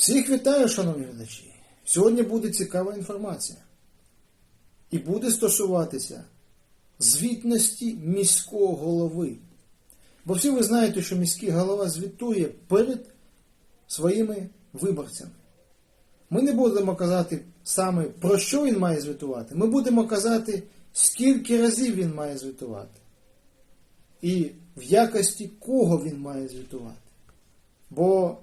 Всіх вітаю, шановні глядачі. Сьогодні буде цікава інформація. І буде стосуватися звітності міського голови. Бо всі ви знаєте, що міський голова звітує перед своїми виборцями. Ми не будемо казати саме про що він має звітувати. Ми будемо казати, скільки разів він має звітувати. І в якості кого він має звітувати. Бо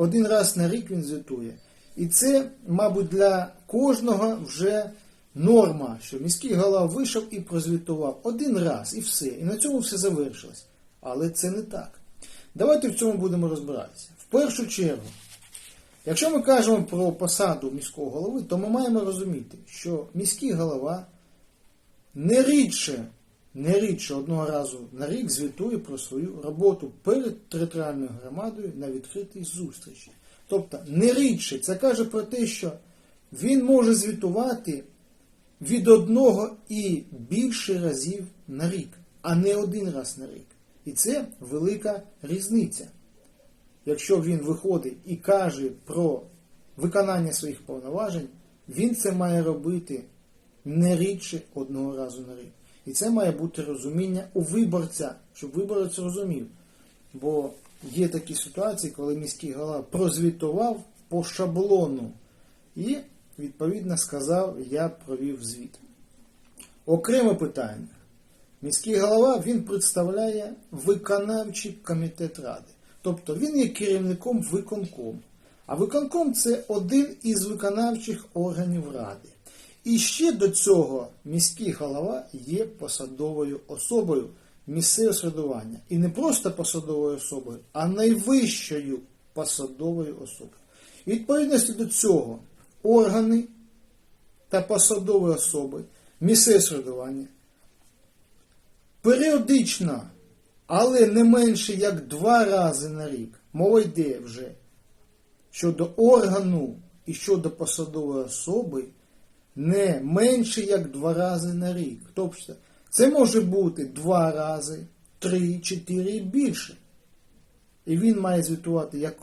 один раз на рік він звітує. І це, мабуть, для кожного вже норма, що міський голова вийшов і прозвітував один раз і все. І на цьому все завершилось. Але це не так. Давайте в цьому будемо розбиратися. В першу чергу, якщо ми кажемо про посаду міського голови, то ми маємо розуміти, що міський голова не рідше, не рідше одного разу на рік звітує про свою роботу перед територіальною громадою на відкритій зустрічі. Тобто не рідше це каже про те, що він може звітувати від одного і більше разів на рік, а не один раз на рік. І це велика різниця. Якщо він виходить і каже про виконання своїх повноважень, він це має робити не рідше одного разу на рік. І це має бути розуміння у виборця, щоб виборець розумів. Бо є такі ситуації, коли міський голова прозвітував по шаблону і, відповідно, сказав, я провів звіт. Окреме питання. Міський голова він представляє виконавчий комітет ради. Тобто він є керівником виконкому. А виконком це один із виконавчих органів ради. І ще до цього міський голова є посадовою особою місцевого середування. І не просто посадовою особою, а найвищою посадовою особою. І відповідності до цього органи та посадові особи місцевого середування періодично, але не менше як два рази на рік, мова йде вже щодо органу і щодо посадової особи не менше як два рази на рік. Тобто це може бути два рази, три, чотири і більше. І він має звітувати як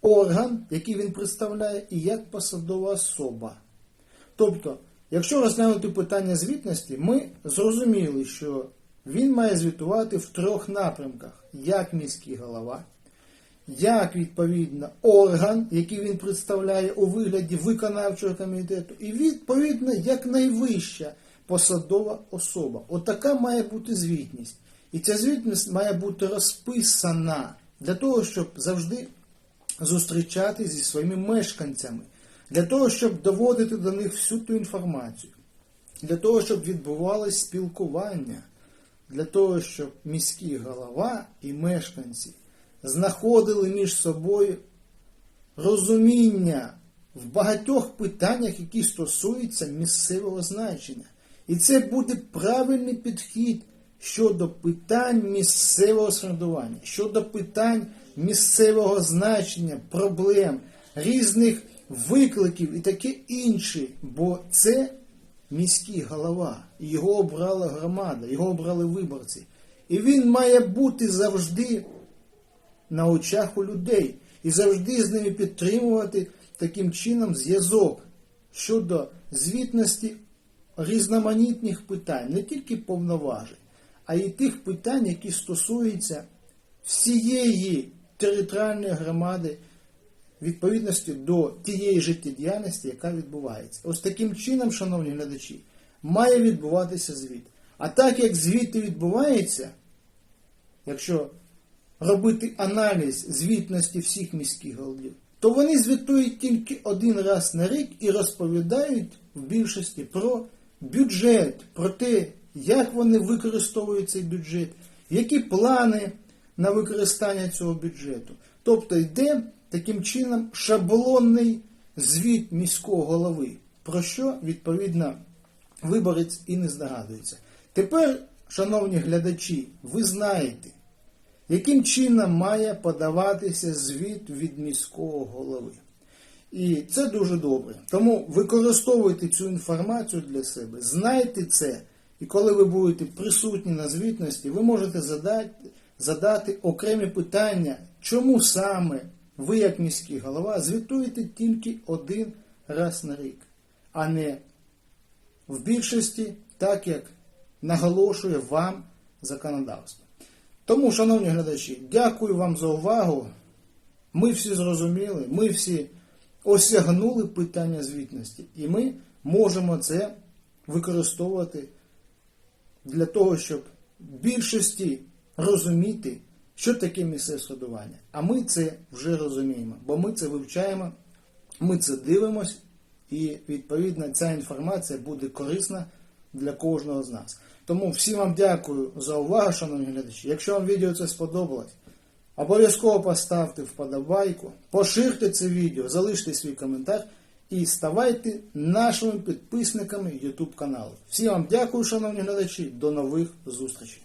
орган, який він представляє, і як посадова особа. Тобто, якщо розглянути питання звітності, ми зрозуміли, що він має звітувати в трьох напрямках: як міський голова, як відповідно орган, який він представляє у вигляді виконавчого комітету, і відповідно як найвища посадова особа. Отака має бути звітність. І ця звітність має бути розписана для того, щоб завжди зустрічати зі своїми мешканцями, для того, щоб доводити до них всю ту інформацію, для того, щоб відбувалось спілкування, для того, щоб міський голова і мешканці знаходили між собою розуміння в багатьох питаннях, які стосуються місцевого значення. І це буде правильний підхід щодо питань місцевого самоврядування, щодо питань місцевого значення, проблем, різних викликів і таке інше. Бо це міський голова, його обрала громада, його обрали виборці. І він має бути завжди на очах у людей і завжди з ними підтримувати таким чином зв'язок щодо звітності різноманітних питань, не тільки повноважень, а й тих питань, які стосуються всієї територіальної громади відповідності до тієї життєдіяльності, яка відбувається. Ось таким чином, шановні глядачі, має відбуватися звіт. А так як звіти відбуваються, якщо робити аналіз звітності всіх міських голів, то вони звітують тільки один раз на рік і розповідають в більшості про бюджет, про те, як вони використовують цей бюджет, які плани на використання цього бюджету. Тобто йде таким чином шаблонний звіт міського голови, про що, відповідно, виборець і не здогадується. Тепер, шановні глядачі, ви знаєте, яким чином має подаватися звіт від міського голови. І це дуже добре. Тому використовуйте цю інформацію для себе, знайте це, і коли ви будете присутні на звітності, ви можете задати, задати окремі питання, чому саме ви, як міський голова, звітуєте тільки один раз на рік, а не в більшості, так як наголошує вам законодавство. Тому, шановні глядачі, дякую вам за увагу. Ми всі зрозуміли, ми всі осягнули питання звітності, і ми можемо це використовувати для того, щоб більшості розуміти, що таке місцеве самоврядування. А ми це вже розуміємо, бо ми це вивчаємо, ми це дивимося, і відповідно ця інформація буде корисна для кожного з нас. Тому всім вам дякую за увагу, шановні глядачі. Якщо вам відео це сподобалось, обов'язково поставте вподобайку, поширте це відео, залиште свій коментар і ставайте нашими підписниками YouTube каналу. Всім вам дякую, шановні глядачі, до нових зустрічей.